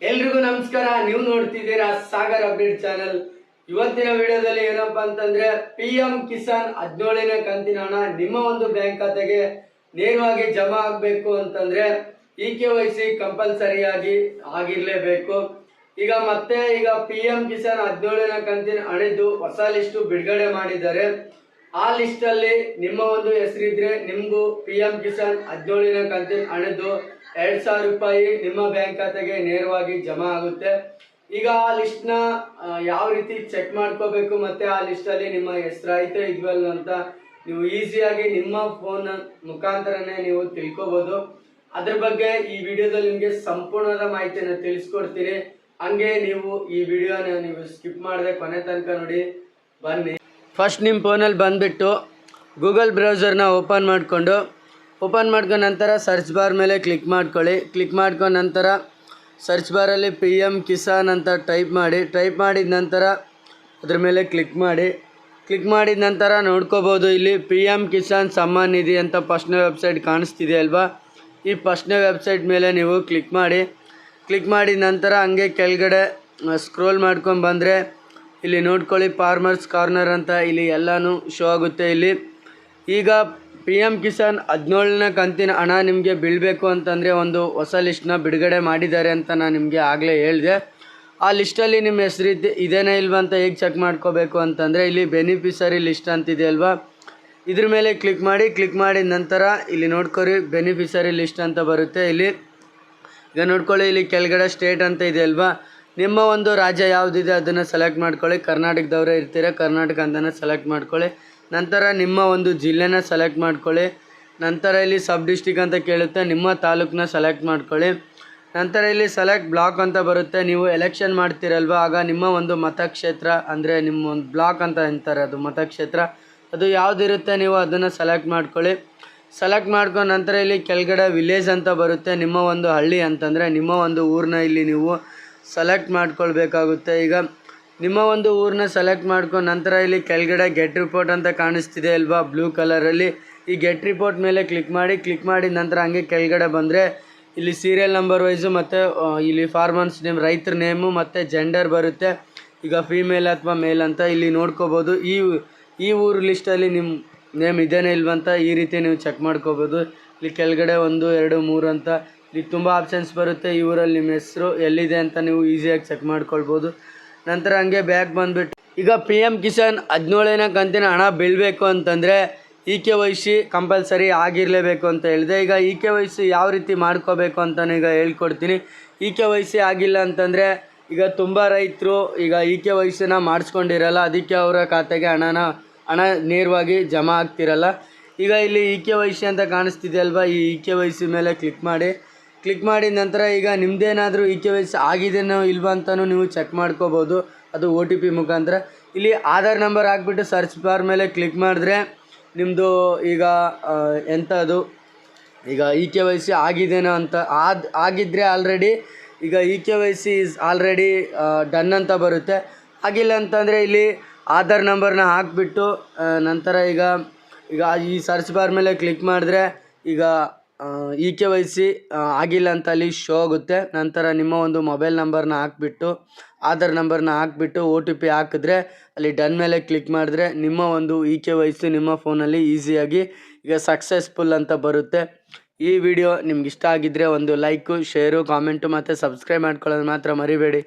ಎಲ್ರಿಗೂ ನಮಸ್ಕಾರ. ನೀವು ನೋಡ್ತಿದ್ದೀರಾ ಸಾಗರ್ ಅಪ್ಡೇಟ್ ಚಾನಲ್. ಇವತ್ತಿನ ವಿಡಿಯೋದಲ್ಲಿ ಏನಪ್ಪಾ ಅಂತಂದ್ರೆ ಪಿ ಎಂ ಕಿಸಾನ್ ಹದಿನೇಳನೇ ಕಂತಿನ ಹಣ ನಿಮ್ಮ ಒಂದು ಬ್ಯಾಂಕ್ ಖಾತೆಗೆ ನೇರವಾಗಿ ಜಮಾ ಆಗಬೇಕು ಅಂತಂದ್ರೆ ಇ ಕೆ ವೈ ಸಿ ಕಂಪಲ್ಸರಿಯಾಗಿ ಆಗಿರ್ಲೇಬೇಕು. ಈಗ ಮತ್ತೆ ಈಗ ಪಿ ಎಂ ಕಿಸಾನ್ ಹದಿನೇಳನೇ ಕಂತಿನ ಹಣದ್ದು ಹೊಸ ಲಿಸ್ಟ್ ಬಿಡುಗಡೆ ಮಾಡಿದ್ದಾರೆ. ಆ ಲಿಸ್ಟ್ ಅಲ್ಲಿ ನಿಮ್ಮ ಒಂದು ಹೆಸರಿದ್ರೆ ನಿಮ್ಗೂ ಪಿ ಎಂ ಕಿಸಾನ್ ಹದಿನೇಳನೇ ಕಂತಿನ ಹಣದ್ದು ಎರಡ್ ಸಾವಿರ ರೂಪಾಯಿ ನಿಮ್ಮ ಬ್ಯಾಂಕ್ ಖಾತೆಗೆ ನೇರವಾಗಿ ಜಮಾ ಆಗುತ್ತೆ. ಈಗ ಆ ಲಿಸ್ಟ್ನ ಯಾವ ರೀತಿ ಚೆಕ್ ಮಾಡ್ಕೋಬೇಕು ಮತ್ತೆ ಆ ಲಿಸ್ಟ್ ಅಲ್ಲಿ ನಿಮ್ಮ ಹೆಸರಾಯ್ತು ಇದ್ವಲ್ಲ ಅಂತ ನೀವು ಈಸಿಯಾಗಿ ನಿಮ್ಮ ಫೋನ್ ಮುಖಾಂತರನೇ ನೀವು ತಿಳ್ಕೊಬಹುದು ಅದ್ರ ಬಗ್ಗೆ ಈ ವಿಡಿಯೋದಲ್ಲಿ ನಿಮಗೆ ಸಂಪೂರ್ಣವಾದ ಮಾಹಿತಿಯನ್ನು ತಿಳಿಸ್ಕೊಡ್ತೀನಿ. ಹಂಗೆ ನೀವು ಈ ವಿಡಿಯೋನ ನೀವು ಸ್ಕಿಪ್ ಮಾಡದೆ ಕೊನೆ ತನಕ ನೋಡಿ, ಬನ್ನಿ. ಫಸ್ಟ್ ನಿಮ್ಮ ಫೋನಲ್ಲಿ ಬಂದುಬಿಟ್ಟು ಗೂಗಲ್ ಬ್ರೌಸರ್ನ ಓಪನ್ ಮಾಡಿಕೊಂಡು ಓಪನ್ ಮಾಡ್ಕೊಂಡ ನಂತರ ಸರ್ಚ್ ಬಾರ್ ಮೇಲೆ ಕ್ಲಿಕ್ ಮಾಡ್ಕೊಳ್ಳಿ. ಕ್ಲಿಕ್ ಮಾಡ್ಕೊಂಡ ನಂತರ ಸರ್ಚ್ ಬಾರಲ್ಲಿ ಪಿ ಎಂ ಕಿಸಾನ್ ಅಂತ ಟೈಪ್ ಮಾಡಿ. ಟೈಪ್ ಮಾಡಿದ ನಂತರ ಅದ್ರ ಮೇಲೆ ಕ್ಲಿಕ್ ಮಾಡಿ. ಕ್ಲಿಕ್ ಮಾಡಿದ ನಂತರ ನೋಡ್ಕೋಬೋದು, ಇಲ್ಲಿ ಪಿ ಎಂ ಕಿಸಾನ್ ಸಮ್ಮಾನ್ ನಿಧಿ ಅಂತ ಫಸ್ಟ್ನೇ ವೆಬ್ಸೈಟ್ ಕಾಣಿಸ್ತಿದೆ ಅಲ್ವಾ? ಈ ಫಸ್ಟ್ನೇ ವೆಬ್ಸೈಟ್ ಮೇಲೆ ನೀವು ಕ್ಲಿಕ್ ಮಾಡಿ. ಕ್ಲಿಕ್ ಮಾಡಿದ ನಂತರ ಹಂಗೆ ಕೆಳಗಡೆ ಸ್ಕ್ರೋಲ್ ಮಾಡ್ಕೊಂಡು ಬಂದರೆ ಇಲ್ಲಿ ನೋಡ್ಕೊಳ್ಳಿ ಫಾರ್ಮರ್ಸ್ ಕಾರ್ನರ್ ಅಂತ ಇಲ್ಲಿ ಎಲ್ಲನೂ ಶೋ ಆಗುತ್ತೆ ಇಲ್ಲಿ. ಈಗ ಪಿ ಎಂ ಕಿಸಾನ್ ಹದಿನೇಳನೇ ಕಂತಿನ ಹಣ ನಿಮಗೆ ಬೀಳಬೇಕು ಅಂತಂದರೆ ಒಂದು ಹೊಸ ಲಿಸ್ಟ್ನ ಬಿಡುಗಡೆ ಮಾಡಿದ್ದಾರೆ ಅಂತ ನಾನು ನಿಮಗೆ ಆಗಲೇ ಹೇಳಿದೆ. ಆ ಲಿಸ್ಟಲ್ಲಿ ನಿಮ್ಮ ಹೆಸರು ಇದ್ದೆ ಇದೇನೇ ಇಲ್ವಾ ಅಂತ ಹೇಗೆ ಚೆಕ್ ಮಾಡ್ಕೋಬೇಕು ಅಂತಂದರೆ ಇಲ್ಲಿ ಬೆನಿಫಿಷರಿ ಲಿಸ್ಟ್ ಅಂತಿದೆ ಅಲ್ವಾ? ಇದ್ರ ಮೇಲೆ ಕ್ಲಿಕ್ ಮಾಡಿ ಕ್ಲಿಕ್ ಮಾಡಿದ ನಂತರ ಇಲ್ಲಿ ನೋಡ್ಕೊರಿ ಬೆನಿಫಿಷರಿ ಲಿಸ್ಟ್ ಅಂತ ಬರುತ್ತೆ ಇಲ್ಲಿ. ಈಗ ನೋಡ್ಕೊಳ್ಳಿ, ಇಲ್ಲಿ ಕೆಳಗಡೆ ಸ್ಟೇಟ್ ಅಂತ ಇದೆ ಅಲ್ವಾ? ನಿಮ್ಮ ಒಂದು ರಾಜ್ಯ ಯಾವುದಿದೆ ಅದನ್ನು ಸೆಲೆಕ್ಟ್ ಮಾಡ್ಕೊಳ್ಳಿ. ಕರ್ನಾಟಕದವರೇ ಇರ್ತೀರ? ಕರ್ನಾಟಕ ಅಂತಲೇ ಸೆಲೆಕ್ಟ್ ಮಾಡ್ಕೊಳ್ಳಿ. ನಂತರ ನಿಮ್ಮ ಒಂದು ಜಿಲ್ಲೆನ ಸೆಲೆಕ್ಟ್ ಮಾಡ್ಕೊಳ್ಳಿ. ನಂತರ ಇಲ್ಲಿ ಸಬ್ ಡಿಸ್ಟಿಕ್ ಅಂತ ಕೇಳುತ್ತೆ, ನಿಮ್ಮ ತಾಲೂಕನ್ನ ಸೆಲೆಕ್ಟ್ ಮಾಡ್ಕೊಳ್ಳಿ. ನಂತರ ಇಲ್ಲಿ ಸೆಲೆಕ್ಟ್ ಬ್ಲಾಕ್ ಅಂತ ಬರುತ್ತೆ, ನೀವು ಎಲೆಕ್ಷನ್ ಮಾಡ್ತೀರಲ್ವ? ಆಗ ನಿಮ್ಮ ಒಂದು ಮತಕ್ಷೇತ್ರ, ಅಂದರೆ ನಿಮ್ಮ ಒಂದು ಬ್ಲಾಕ್ ಅಂತ ಅಂತಾರೆ ಅದು ಮತಕ್ಷೇತ್ರ, ಅದು ಯಾವುದಿರುತ್ತೆ ನೀವು ಅದನ್ನು ಸೆಲೆಕ್ಟ್ ಮಾಡ್ಕೊಳ್ಳಿ. ಸೆಲೆಕ್ಟ್ ಮಾಡ್ಕೊಂಡು ನಂತರ ಇಲ್ಲಿ ಕೆಳಗಡೆ ವಿಲೇಜ್ ಅಂತ ಬರುತ್ತೆ, ನಿಮ್ಮ ಒಂದು ಹಳ್ಳಿ ಅಂತಂದರೆ ನಿಮ್ಮ ಒಂದು ಊರನ್ನ ಇಲ್ಲಿ ನೀವು ಸೆಲೆಕ್ಟ್ ಮಾಡ್ಕೊಳ್ಬೇಕಾಗುತ್ತೆ. ಈಗ ನಿಮ್ಮ ಒಂದು ಊರನ್ನ ಸೆಲೆಕ್ಟ್ ಮಾಡ್ಕೊಂಡು ನಂತರ ಇಲ್ಲಿ ಕೆಳಗಡೆ ಗೆಟ್ ರಿಪೋರ್ಟ್ ಅಂತ ಕಾಣಿಸ್ತಿದೆ ಅಲ್ವಾ ಬ್ಲೂ ಕಲರಲ್ಲಿ ಈ ಗೆಟ್ ರಿಪೋರ್ಟ್ ಮೇಲೆ ಕ್ಲಿಕ್ ಮಾಡಿ ಕ್ಲಿಕ್ ಮಾಡಿದ ನಂತರ ಹಂಗೆ ಕೆಳಗಡೆ ಬಂದರೆ ಇಲ್ಲಿ ಸೀರಿಯಲ್ ನಂಬರ್ ವೈಸು ಮತ್ತು ಇಲ್ಲಿ ಫಾರ್ಮರ್ಸ್ ನೇಮ್ ರೈತರ ನೇಮು ಮತ್ತು ಜೆಂಡರ್ ಬರುತ್ತೆ. ಈಗ ಫೀಮೇಲ್ ಅಥವಾ ಮೇಲ್ ಅಂತ ಇಲ್ಲಿ ನೋಡ್ಕೋಬೋದು. ಈ ಈ ಊರು ಲಿಸ್ಟಲ್ಲಿ ನಿಮ್ಮ ನೇಮ್ ಇದೇನೇ ಇಲ್ವಂತ ಈ ರೀತಿ ನೀವು ಚೆಕ್ ಮಾಡ್ಕೋಬೋದು. ಇಲ್ಲಿ ಕೆಳಗಡೆ ಒಂದು, ಎರಡು, ಮೂರು ಅಂತ. ಇಲ್ಲಿ ತುಂಬ ಆಪ್ಷನ್ಸ್ ಬರುತ್ತೆ. ಈ ಊರಲ್ಲಿ ನಿಮ್ಮ ಹೆಸರು ಎಲ್ಲಿದೆ ಅಂತ ನೀವು ಈಸಿಯಾಗಿ ಚೆಕ್ ಮಾಡ್ಕೊಳ್ಬೋದು. ನಂತರ ಹಂಗೆ ಬ್ಯಾಕ್ ಬಂದುಬಿಟ್ಟು. ಈಗ ಪಿ ಎಂ ಕಿಸಾನ್ ಹದಿನೇಳನೇ ಕಂತಿನ ಹಣ ಬೀಳಬೇಕು ಅಂತಂದರೆ E K Y C compulsory ಆಗಿರಲೇಬೇಕು ಅಂತ ಹೇಳಿದೆ. ಈಗ ಇ ಕೆ ವೈ ಸಿ ಯಾವ ರೀತಿ ಮಾಡ್ಕೋಬೇಕು ಅಂತ ಈಗ ಹೇಳ್ಕೊಡ್ತೀನಿ. ಇ ಕೆ ವೈ ಸಿ ಆಗಿಲ್ಲ ಅಂತಂದರೆ ಈಗ ತುಂಬ ರೈತರು ಈಗ ಇ ಕೆ ವೈ ಸಿನ ಮಾಡಿಸ್ಕೊಂಡಿರಲ್ಲ, ಅದಕ್ಕೆ ಅವರ ಖಾತೆಗೆ ಹಣನ, ಹಣ ನೇರವಾಗಿ ಜಮಾ ಆಗ್ತಿರಲ್ಲ. ಈಗ ಇಲ್ಲಿ ಇ ಕೆ ವೈ ಸಿ ಅಂತ ಕಾಣಿಸ್ತಿದೆ ಅಲ್ವಾ? ಈ ಇ ಕೆ ವೈ ಸಿ ಮೇಲೆ ಕ್ಲಿಕ್ ಮಾಡಿ. ಕ್ಲಿಕ್ ಮಾಡಿದ ನಂತರ ಈಗ ನಿಮ್ಮದೇನಾದರೂ ಇ ಕೆ ವೈ ಸಿ ಆಗಿದೆಯೋ ಇಲ್ವಾ ಅಂತಲೂ ನೀವು ಚೆಕ್ ಮಾಡ್ಕೋಬೋದು. ಅದು ಒ ಟಿ ಪಿ ಮುಖಾಂತರ. ಇಲ್ಲಿ ಆಧಾರ್ ನಂಬರ್ ಹಾಕ್ಬಿಟ್ಟು ಸರ್ಚ್ ಬಾರ್ ಮೇಲೆ ಕ್ಲಿಕ್ ಮಾಡಿದ್ರೆ ನಿಮ್ಮದು ಈಗ ಎಂಥದು? ಈಗ ಇ ಕೆ ವೈ ಸಿ ಆಗಿದೆಯೋ ಅಂತ. ಆದ ಆಗಿದ್ದರೆ ಆಲ್ರೆಡಿ ಈಗ E K Y C is already done ಅಂತ ಬರುತ್ತೆ. ಆಗಿಲ್ಲ ಅಂತಂದರೆ ಇಲ್ಲಿ ಆಧಾರ್ ನಂಬರ್ನ ಹಾಕಿಬಿಟ್ಟು ನಂತರ ಈಗ ಈಗ ಈ ಸರ್ಚ್ ಬಾರ್ ಮೇಲೆ ಕ್ಲಿಕ್ ಮಾಡಿದ್ರೆ ಈಗ ಇ ಕೆ ವೈ ಸಿ ಆಗಿಲ್ಲ ಅಂತ ಅಲ್ಲಿ ಶೋ ಆಗುತ್ತೆ. ನಂತರ ನಿಮ್ಮ ಒಂದು ಮೊಬೈಲ್ ನಂಬರ್ನ ಹಾಕ್ಬಿಟ್ಟು, ಆಧಾರ್ ನಂಬರ್ನ ಹಾಕ್ಬಿಟ್ಟು ಒ ಟಿ ಪಿ ಹಾಕಿದ್ರೆ, ಅಲ್ಲಿ ಡನ್ ಮೇಲೆ ಕ್ಲಿಕ್ ಮಾಡಿದ್ರೆ ನಿಮ್ಮ ಒಂದು ಇ ಕೆ ವೈ ಸಿ ನಿಮ್ಮ ಫೋನಲ್ಲಿ ಈಸಿಯಾಗಿ ಈಗ ಸಕ್ಸಸ್ಫುಲ್ ಅಂತ ಬರುತ್ತೆ. ಈ ವಿಡಿಯೋ ನಿಮ್ಗೆ ಇಷ್ಟ ಆಗಿದ್ದರೆ ಒಂದು ಲೈಕು ಶೇರು ಕಾಮೆಂಟು ಮತ್ತು ಸಬ್ಸ್ಕ್ರೈಬ್ ಮಾಡ್ಕೊಳ್ಳೋದು ಮಾತ್ರ ಮರಿಬೇಡಿ.